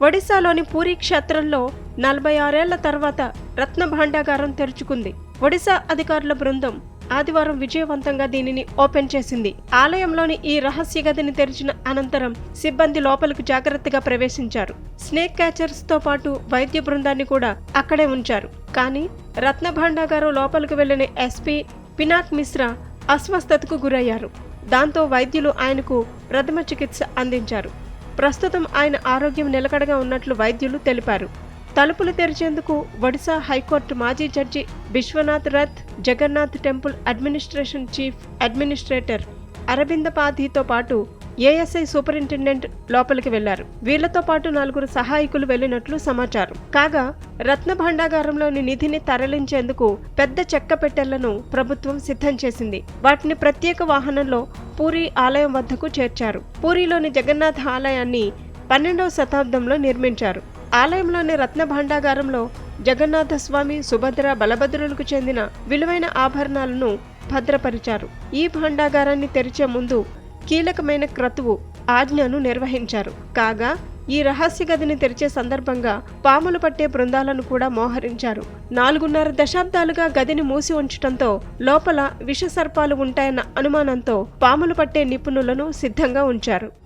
ఒడిశాలోని పూరీ క్షేత్రంలో నలభై ఆరేళ్ళ తర్వాత రత్న భాండాగారం తెరుచుకుంది. ఒడిశా అధికారుల బృందం ఆదివారం విజయవంతంగా దీనిని ఓపెన్ చేసింది. ఆలయంలోని ఈ రహస్య గదిని తెరిచిన అనంతరం సిబ్బంది లోపలికి జాగ్రత్తగా ప్రవేశించారు. స్నేక్ క్యాచర్స్తో పాటు వైద్య బృందాన్ని కూడా అక్కడే ఉంచారు. కానీ రత్న భాండాగారం లోపలికి వెళ్ళిన ఎస్పీ పినాక్ మిశ్రా అస్వస్థతకు గురయ్యారు. దాంతో వైద్యులు ఆయనకు ప్రథమ చికిత్స అందించారు. ప్రస్తుతం ఆయన ఆరోగ్యం నిలకడగా ఉన్నట్లు వైద్యులు తెలిపారు. తలుపులు తెరిచేందుకు ఒడిశా హైకోర్టు మాజీ judge Vishwanath Rath Jagannath temple administration chief administrator Aravinda పాధీతో పాటు ఏఎస్ఐ సూపరింటెండెంట్ లోపలికి వెళ్ళారు. వీళ్ళతో పాటు నలుగురు సహాయకులు వెళ్ళినట్లు సమాచారం. కాగా రత్న భాండాగారంలోని నిధిని తరలించేందుకు పెద్ద చెక్క పెట్టెలను ప్రభుత్వం సిద్ధం చేసింది. వాటిని ప్రత్యేక వాహనంలో పూరి ఆలయం వద్దకు చేర్చారు. పూరిలోని జగన్నాథ ఆలయాన్ని పన్నెండవ శతాబ్దంలో నిర్మించారు. ఆలయంలోని రత్న భాండాగారంలో జగన్నాథస్వామి సుభద్ర బలభద్రులకు చెందిన విలువైన ఆభరణాలను భద్రపరిచారు. ఈ భాండాగారాన్ని తెరిచే ముందు కీలకమైన క్రతువు ఆజ్ఞను నిర్వహించారు. కాగా ఈ రహస్య గదిని తెరిచే సందర్భంగా పాములు పట్టే బృందాలను కూడా మోహరించారు. నాలుగున్నర దశాబ్దాలుగా గదిని మూసి ఉంచటంతో లోపల విషసర్పాలు ఉంటాయన్న అనుమానంతో పాములు పట్టే నిపుణులను సిద్ధంగా ఉంచారు.